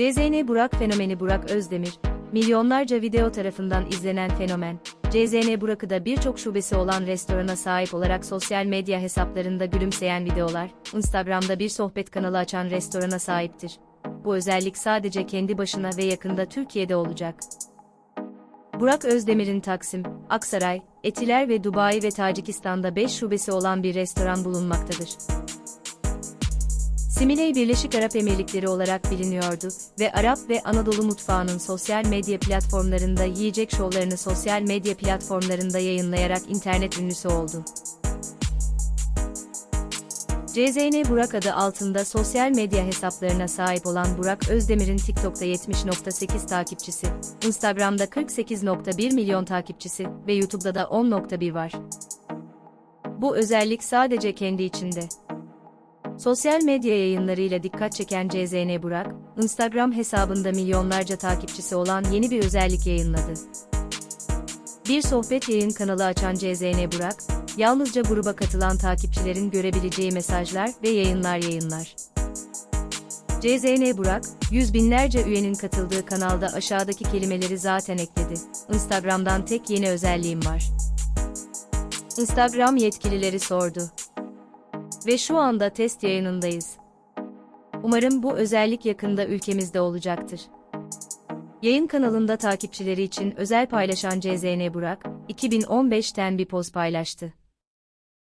CZN Burak fenomeni Burak Özdemir, milyonlarca video tarafından izlenen fenomen, CZN Burak'ı da birçok şubesi olan restorana sahip olarak sosyal medya hesaplarında gülümseyen videolar, Instagram'da bir sohbet kanalı açan restorana sahiptir. Bu özellik sadece kendi başına ve yakında Türkiye'de olacak. Burak Özdemir'in Taksim, Aksaray, Etiler ve Dubai ve Tacikistan'da 5 şubesi olan bir restoran bulunmaktadır. Similey Birleşik Arap Emirlikleri olarak biliniyordu ve Arap ve Anadolu mutfağının sosyal medya platformlarında yiyecek şovlarını sosyal medya platformlarında yayınlayarak internet ünlüsü oldu. CZN Burak adı altında sosyal medya hesaplarına sahip olan Burak Özdemir'in TikTok'ta 70.8 takipçisi, Instagram'da 48.1 milyon takipçisi ve YouTube'da da 10.1 var. Bu özellik sadece kendi içinde. Sosyal medya yayınlarıyla dikkat çeken CZN Burak, Instagram hesabında milyonlarca takipçisi olan yeni bir özellik yayınladı. Bir sohbet yayın kanalı açan CZN Burak, yalnızca gruba katılan takipçilerin görebileceği mesajlar ve yayınlar yayınlar. CZN Burak, yüz binlerce üyenin katıldığı kanalda aşağıdaki kelimeleri zaten ekledi. Instagram'dan tek yeni özelliğim var. Instagram yetkilileri sordu. Ve şu anda test yayınındayız. Umarım bu özellik yakında ülkemizde olacaktır. Yayın kanalında takipçileri için özel paylaşan CZN Burak, 2015'ten bir poz paylaştı.